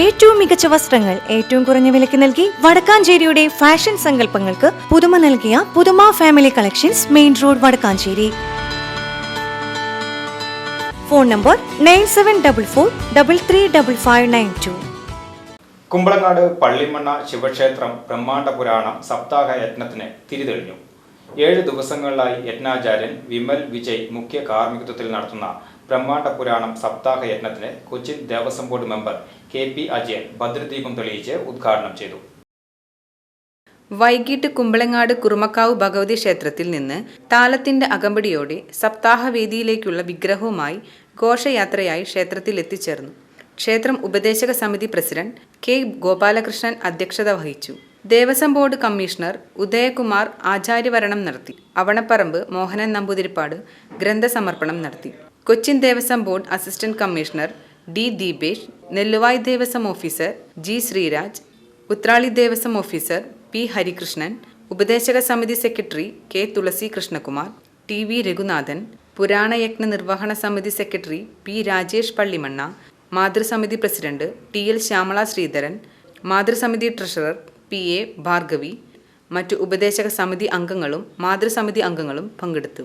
ഏറ്റവും മികച്ച വസ്ത്രങ്ങൾ ഏറ്റവും കുറഞ്ഞ വിലയ്ക്ക് നൽകി വടക്കാഞ്ചേരിയുടെ ഫാഷൻ സങ്കല്പങ്ങൾക്ക് പുതുമ നൽകിയ പുതുമ family collections main road Vadakkanchery. Phone number nine seven double four double three double five nine two Kumbalangad Pallimanna ശിവക്ഷേത്രം ബ്രഹ്മാണ്ഡ പുരാണം സപ്താഹ യജ്ഞത്തിന് തിരിതെളിഞ്ഞു. ഏഴ് ദിവസങ്ങളിലായി യജ്ഞാചാര്യൻ വിമൽ വിജയ് മുഖ്യ കാർമ്മികത്വത്തിൽ നടത്തുന്ന ബ്രഹ്മാണ്ഡ പുരാണം സപ്താഹ യജ്ഞത്തിന് Cochin Devaswom board member K P Ajayan ഭദ്രദീപം തെളിയിച്ച് ഉദ്ഘാടനം ചെയ്തു. വൈകിട്ട് കുമ്പളങ്ങാട് കുറുമക്കാവ് ഭഗവതി ക്ഷേത്രത്തിൽ നിന്ന് താലത്തിന്റെ അകമ്പടിയോടെ സപ്താഹവേദിയിലേക്കുള്ള വിഗ്രഹവുമായി ഘോഷയാത്രയായി ക്ഷേത്രത്തിൽ എത്തിച്ചേർന്നു. ക്ഷേത്രം ഉപദേശക സമിതി പ്രസിഡന്റ് കെ ഗോപാലകൃഷ്ണൻ അധ്യക്ഷത വഹിച്ചു. ദേവസ്വം ബോർഡ് കമ്മീഷണർ ഉദയകുമാർ ആചാര്യവരണം നടത്തി. അവണപ്പറമ്പ് മോഹനൻ നമ്പൂതിരിപ്പാട് ഗ്രന്ഥസമർപ്പണം നടത്തി. Cochin Devaswom board assistant commissioner D Deepesh Nelluvai Devaswom officer G Sreeraj Uthrali Devaswom officer P Harikrishnan ഉപദേശക സമിതി secretary K Thulasi Krishnakumar T V Raghunathan പുരാണയജ്ഞ നിർവഹണ സമിതി secretary P Rajesh Pallimanna മാതൃസമിതി president T L Shyamala Sreedharan മാതൃസമിതി treasurer P A Bhargavi മറ്റു ഉപദേശക സമിതി അംഗങ്ങളും മാതൃസമിതി അംഗങ്ങളും പങ്കെടുത്തു.